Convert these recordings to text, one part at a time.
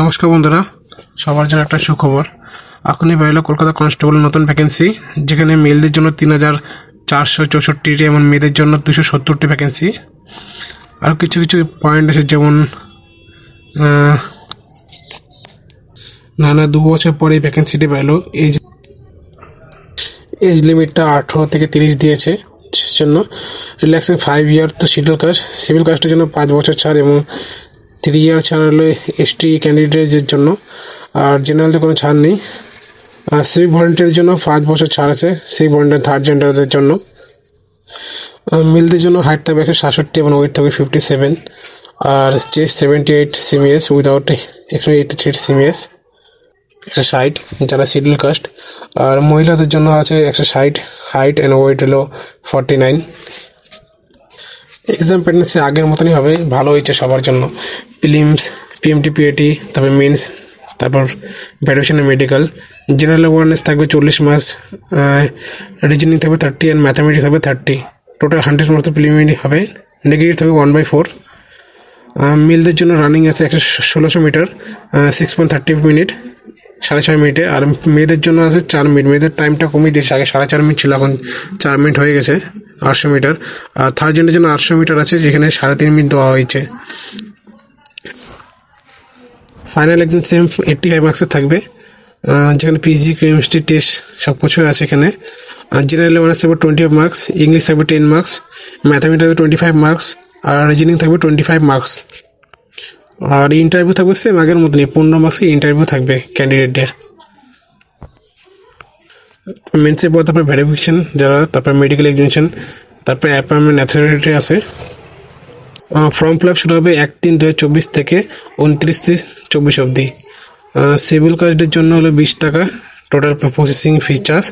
নমস্কার বন্ধুরা। সবার জন্য একটা সুখবর। এখনই বেরোলো কলকাতা কনস্টেবল নতুন ভ্যাকেন্সি যেখানে মেলদের জন্য তিন হাজার চারশো চৌষট্টিটি এবং মেয়েদের জন্য দুশো সত্তরটি ভ্যাকেন্সি আর কিছু কিছু পয়েন্ট আছে, যেমন না না দু বছর পরে ভ্যাকেন্সিটি বেরোলো। এই এজ লিমিটটা আঠেরো থেকে তিরিশ দিয়েছে জন্য রিল্যাক্সিং ফাইভ ইয়ার তো শিডিউল কাস্ট সিভিল কাস্টের জন্য পাঁচ বছর ছাড় এবং থ্রি ইয়ার ছাড় হলো এসটি ক্যান্ডিডেটের জন্য। আর জেনারেলদের কোনো ছাড় নেই। আর সিভিক ভলেন্টিয়ারের জন্য পাঁচ বছর ছাড় আছে, সিভিক ভলেন্টিয়ার থার্ড জেন্ডারদের জন্য। মিলদের জন্য হাইট থাকবে একশো সাতষট্টি এবং ওয়েট থাকবে ফিফটি সেভেন। আর chest seventy eight cms without একশো এইটি থ্রি সিমিএস একশো ষাট, যারা শিডিউল কাস্ট। আর মহিলাদের জন্য আছে একশো ষাট, হাইট অ্যান্ড ওয়েট হলো ফর্টি নাইন। এক্সাম প্যাটার্ন আগের মতনই হবে, ভালো হয়েছে সবার জন্য। প্রিলিমস পিএমটি পিএটি তারপর মেন্স তারপর গ্র্যাজুয়েশন মেডিকেল জেনারেল অ্যাওয়ারনেস থাকবে চল্লিশ মাস রিজনিং থাকবে থার্টি অ্যান্ড ম্যাথামেটিক্স থাকবে থার্টি টোটাল হান্ড্রেড মতো প্রিলিমিনারি হবে। নেগেটিভ থাকবে ওয়ান বাই ফোর মেলদের জন্য রানিং আছে একশো ষোলোশো metre six point thirty minute সাড়ে ছয় মিনিটে আর মেয়েদের জন্য আছে চার মিনিট মেয়েদের টাইমটা কমিয়ে দিয়েছে। আগে সাড়ে চার মিনিট ছিল, এখন চার মিনিট হয়ে গেছে, আটশো মিটার আর থার্ড জেন্ডের জন্য আটশো মিটার আছে, যেখানে সাড়ে তিন মিনিট দেওয়া হয়েছে। Final exam same eighty five মার্কসের থাকবে। যেখানে পিজি কেমিস্ট্রি টেস্ট সব কিছুই আছে এখানে। আর জেনারেল অনার্স থাকবে টোয়েন্টি ফাইভ মার্কস ইংলিশ থাকবে টেন মার্কস ম্যাথামেটিক্স থাকবে টোয়েন্টি ফাইভ মার্কস আর রিজনিং থাকবে টোয়েন্টি ফাইভ মার্কস আর ইন্টারভিউ থাকবে সেম আগের মতনই, পনেরো মার্কসের ইন্টারভিউ থাকবে ক্যান্ডিডেটদের মেন্সের পর তারপরে ভেরিফিকেশন যারা, তারপরে মেডিকেল এক্সামিনেশন তারপরে অ্যাপয়েন্টমেন্ট অ্যাথরিটি আছে। ফর্ম ফিল আপ শুরু হবে এক তিন দু চব্বিশ থেকে উনত্রিশ তিরিশ চব্বিশ অবধি। সিভিল কাস্টের জন্য হলো বিশ টাকা টোটাল প্রসেসিং ফি চার্জ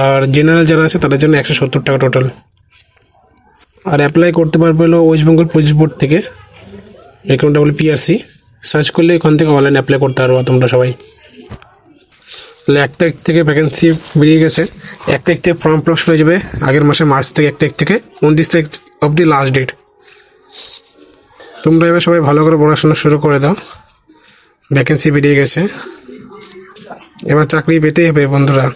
আর জেনারেল যারা আছে, তাদের জন্য একশো সত্তর টাকা টোটাল আর অ্যাপ্লাই করতে পারবে হলো ওয়েস্ট বেঙ্গল পুলিশ বোর্ড থেকে। রেকমেন্ড বলে পিআরসি সার্চ করলে এখান থেকে অনলাইন অ্যাপ্লাই করতে পারব তোমরা সবাই। তাহলে এক তারিখ থেকে ভ্যাকেন্সি বেরিয়ে গেছে। এক তারিখ থেকে ফর্ম ফিল আপ শুরু হয়ে যাবে আগের মাসে মার্চ থেকে এক তারিখ থেকে। উনত্রিশ তারিখ অবধি লাস্ট ডেট তোমরা এবার সবাই ভালো করে পড়াশোনা শুরু করে দাও। ভ্যাকেন্সি বেরিয়ে গেছে। এবার চাকরি পেতেই হবে বন্ধুরা।